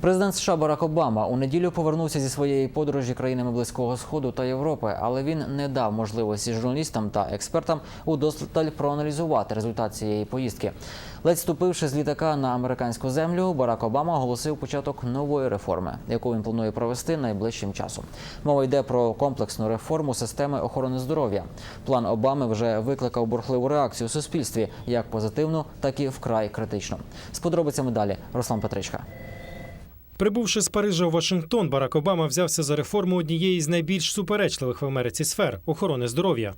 Президент США Барак Обама у неділю повернувся зі своєї подорожі країнами Близького Сходу та Європи, але він не дав можливості журналістам та експертам удосталь проаналізувати результат цієї поїздки. Ледь ступивши з літака на американську землю, Барак Обама оголосив початок нової реформи, яку він планує провести найближчим часом. Мова йде про комплексну реформу системи охорони здоров'я. План Обами вже викликав бурхливу реакцію у суспільстві, як позитивну, так і вкрай критичну. З подробицями далі Руслан Петричка. Прибувши з Парижа у Вашингтон, Барак Обама взявся за реформу однієї з найбільш суперечливих в Америці сфер охорони здоров'я.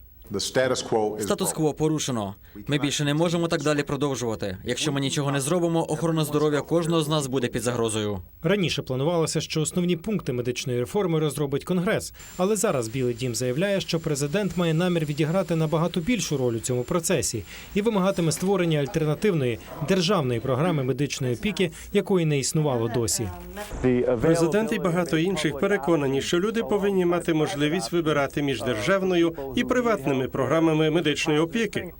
Статус-кво порушено. Ми більше не можемо так далі продовжувати. Якщо ми нічого не зробимо, охорона здоров'я кожного з нас буде під загрозою. Раніше планувалося, що основні пункти медичної реформи розробить Конгрес, але зараз Білий Дім заявляє, що президент має намір відіграти набагато більшу роль у цьому процесі і вимагатиме створення альтернативної державної програми медичної опіки, якої не існувало досі. Президент і багато інших переконані, що люди повинні мати можливість вибирати між державною і приватними програмами медичної опіки.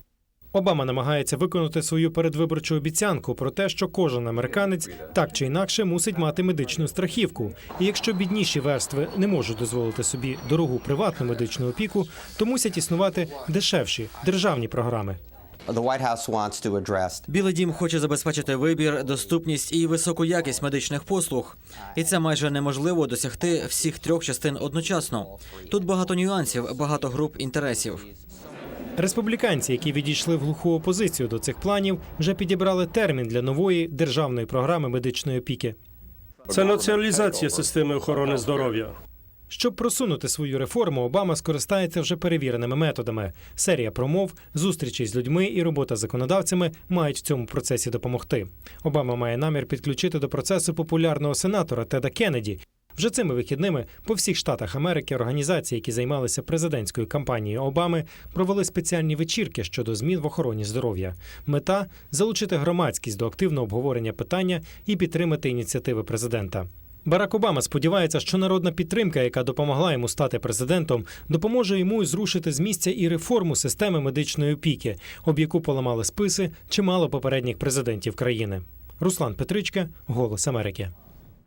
Обама намагається виконати свою передвиборчу обіцянку про те, що кожен американець так чи інакше мусить мати медичну страхівку. І якщо бідніші верстви не можуть дозволити собі дорогу приватну медичну опіку, то мусять існувати дешевші державні програми. The White House wants to address Білий дім хоче забезпечити вибір, доступність і високу якість медичних послуг. І це майже неможливо досягти всіх трьох частин одночасно. Тут багато нюансів, багато груп інтересів. Республіканці, які відійшли в глуху опозицію до цих планів, вже підібрали термін для нової державної програми медичної опіки. Це націоналізація системи охорони здоров'я. Щоб просунути свою реформу, Обама скористається вже перевіреними методами. Серія промов, зустрічей з людьми і робота з законодавцями мають в цьому процесі допомогти. Обама має намір підключити до процесу популярного сенатора Теда Кеннеді. Вже цими вихідними по всіх штатах Америки організації, які займалися президентською кампанією Обами, провели спеціальні вечірки щодо змін в охороні здоров'я. Мета залучити громадськість до активного обговорення питання і підтримати ініціативи президента. Барак Обама сподівається, що народна підтримка, яка допомогла йому стати президентом, допоможе йому зрушити з місця і реформу системи медичної опіки, об яку поламали списи чимало попередніх президентів країни. Руслан Петричка, Голос Америки.